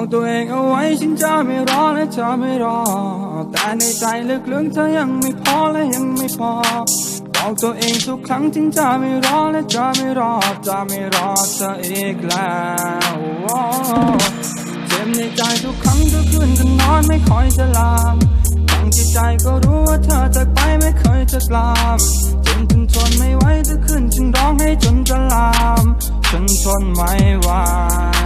บอกตัวเองเอาไว้ฉันจะไม่รอและจะไม่รอ แต่ในใจลึกๆเธอยังไม่พอและยังไม่พอบอกตัวเองทุกครั้งฉันจะไม่รอและจะไม่รอจะไม่รอเธออีกแล้วเจ็บในใจทุกครั้งทุกคืนก็นอนไม่ค่อยจะหลับทั้งที่ใจก็รู้ว่าเธอจากไปไม่เคยจะกลับจนจนทนไม่ไหวทุกคืนฉันร้องให้จนจะลามฉันทนไม่ไหว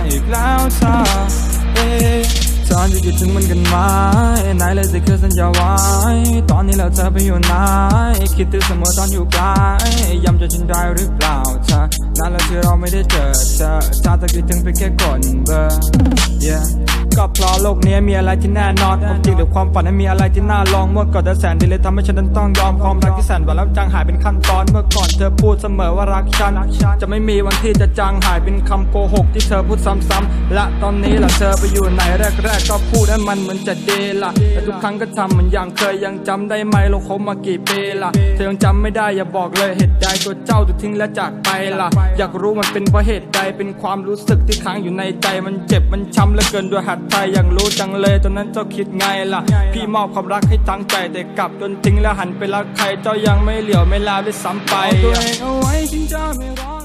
อีกแล้วเธอ เอ๊ะเธอจะคิดถึงมันกันไหมไหนเลยสิคือสัญญาไว้ ตอนนี้เราเธอไปอยู่ไหน คิดถึงเสมอตอนอยู่ไกลย้ำจนฉันได้หรือเปล่าเธอ เจอเธอถ้าจะคิดถึงไปแค่กดเบอร์ yeah ก็เพราะโลกนี้มีอะไรที่แน่นอนความจริงหรือความฝันนั้นมีอะไรที่น่าลองเมื่อก่อนเธอแสนดีเลยทำให้ฉันนั้นต้องยอมความรักที่แสนหวานแล้วจางหายเป็นขั้นตอน เมื่อก่อนเธอพูดเสมอว่ารักฉัน จะไม่มีวันที่จะจางหายเป็นคำโกหกที่เธอพูดซ้ำๆและตอนนี้ล่ะเธอไปอยู่ไหนแรกๆก็พูดให้มันเหมือนจะดีล่ะแต่ทุกครั้งก็ทำเหมือนอย่างเคยยังจำได้ไหมเราคบมากี่ปีล่ะเธอยังจำไม่ได้อย่าบอกเลยเหตุใดตัวเจ้าถูกทิ้งและจากไปล่ะ อยากรู้มันเป็นเพราะเหตุใดเป็นความรู้สึกที่ค้างอยู่ในใจมันเจ็บมันช้ำเหลือเกินด้วยหัดไทยอย่างรู้จังเลยตอนนั้นเจ้าคิดไงล่ะ พี่มอบความรักให้ตั้งใจแต่กลับจนทิ้งแล้วหันไปรักใครเจ้ายังไม่เหลียวไม่ลาด้วยซ้ำไปตัวเองเอาไว้ฉันจะไม่รอ